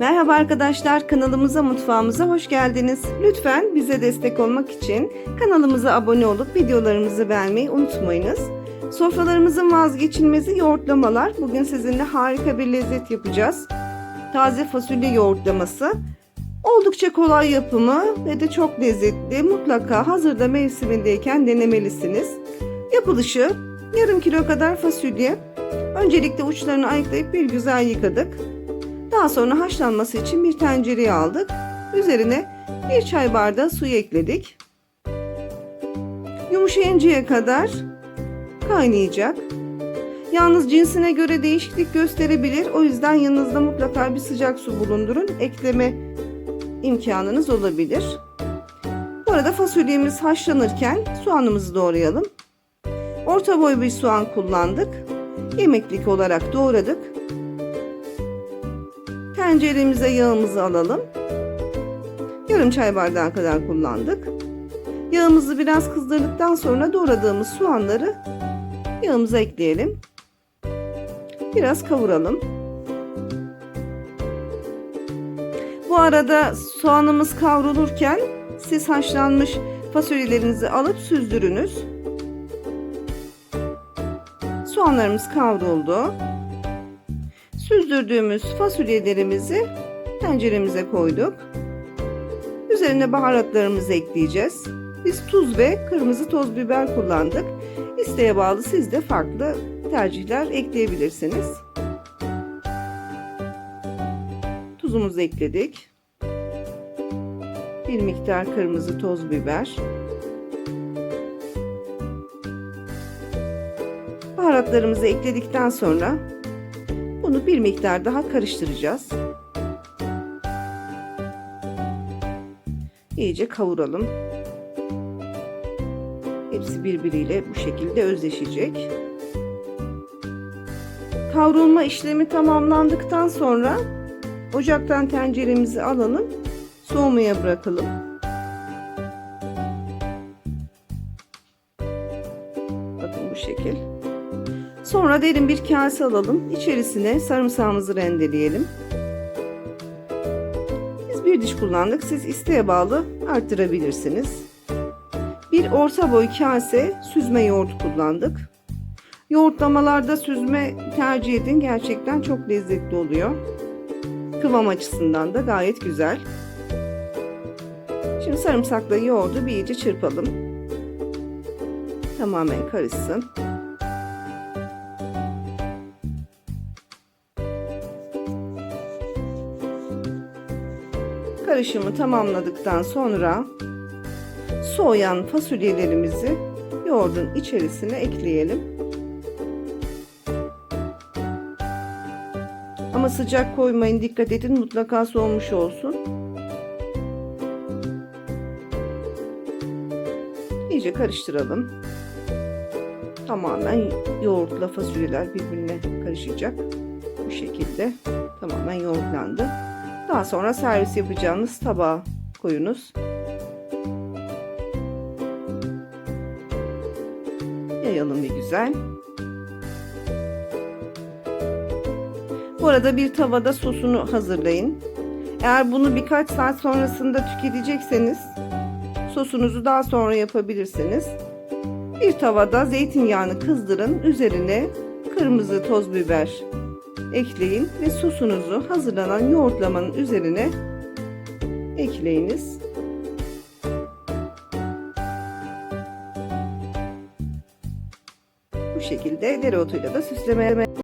Merhaba arkadaşlar, kanalımıza, mutfağımıza hoş geldiniz. Lütfen bize destek olmak için kanalımıza abone olup videolarımızı beğenmeyi unutmayınız. Sofralarımızın vazgeçilmezi yoğurtlamalar. Bugün sizinle harika bir lezzet yapacağız. Taze fasulye yoğurtlaması. Oldukça kolay yapımı ve de çok lezzetli. Mutlaka hazırda mevsimindeyken denemelisiniz. Yapılışı yarım kilo kadar fasulye. Öncelikle uçlarını ayıklayıp bir güzel yıkadık. Daha sonra haşlanması için bir tencereye aldık. Üzerine bir çay bardağı suyu ekledik. Yumuşayıncaya kadar kaynayacak. Yalnız cinsine göre değişiklik gösterebilir. O yüzden yanınızda mutlaka bir sıcak su bulundurun. Ekleme imkanınız olabilir. Bu arada fasulyemiz haşlanırken soğanımızı doğrayalım. Orta boy bir soğan kullandık. Yemeklik olarak doğradık. Tenceremize yağımızı alalım. Yarım çay bardağı kadar kullandık. Yağımızı biraz kızdırdıktan sonra doğradığımız soğanları yağımıza ekleyelim. Biraz kavuralım. Bu arada soğanımız kavrulurken siz haşlanmış fasulyelerinizi alıp süzdürünüz. Soğanlarımız kavruldu. Süzdürdüğümüz fasulyelerimizi tenceremize koyduk. Üzerine baharatlarımızı ekleyeceğiz. Biz tuz ve kırmızı toz biber kullandık. İsteğe bağlı siz de farklı tercihler ekleyebilirsiniz. Tuzumuzu ekledik. Bir miktar kırmızı toz biber. Baharatlarımızı ekledikten sonra bunu bir miktar daha karıştıracağız. İyice kavuralım. Hepsi birbiriyle bu şekilde özleşecek. Kavrulma işlemi tamamlandıktan sonra ocaktan tenceremizi alalım. Soğumaya bırakalım. Bakın bu şekil. Sonra derin bir kase alalım. İçerisine sarımsağımızı rendeleyelim. Biz bir diş kullandık. Siz isteğe bağlı arttırabilirsiniz. Bir orta boy kase süzme yoğurt kullandık. Yoğurtlamalarda süzme tercih edin. Gerçekten çok lezzetli oluyor. Kıvam açısından da gayet güzel. Şimdi sarımsakla yoğurdu bir iyice çırpalım. Tamamen karışsın. Karışımı tamamladıktan sonra soğuyan fasulyelerimizi yoğurdun içerisine ekleyelim. Ama sıcak koymayın dikkat edin mutlaka soğumuş olsun. İyice karıştıralım. Tamamen yoğurtla fasulyeler birbirine karışacak. Bu şekilde tamamen yoğurtlandı. Daha sonra servis yapacağınız tabağa koyunuz. Yayalım bir güzel. Bu arada bir tavada sosunu hazırlayın. Eğer bunu birkaç saat sonrasında tüketecekseniz sosunuzu daha sonra yapabilirsiniz. Bir tavada zeytinyağını kızdırın. Üzerine kırmızı toz biber ekleyin ve sosunuzu hazırlanan yoğurtlamanın üzerine ekleyiniz. Bu şekilde dereotuyla da süslemeye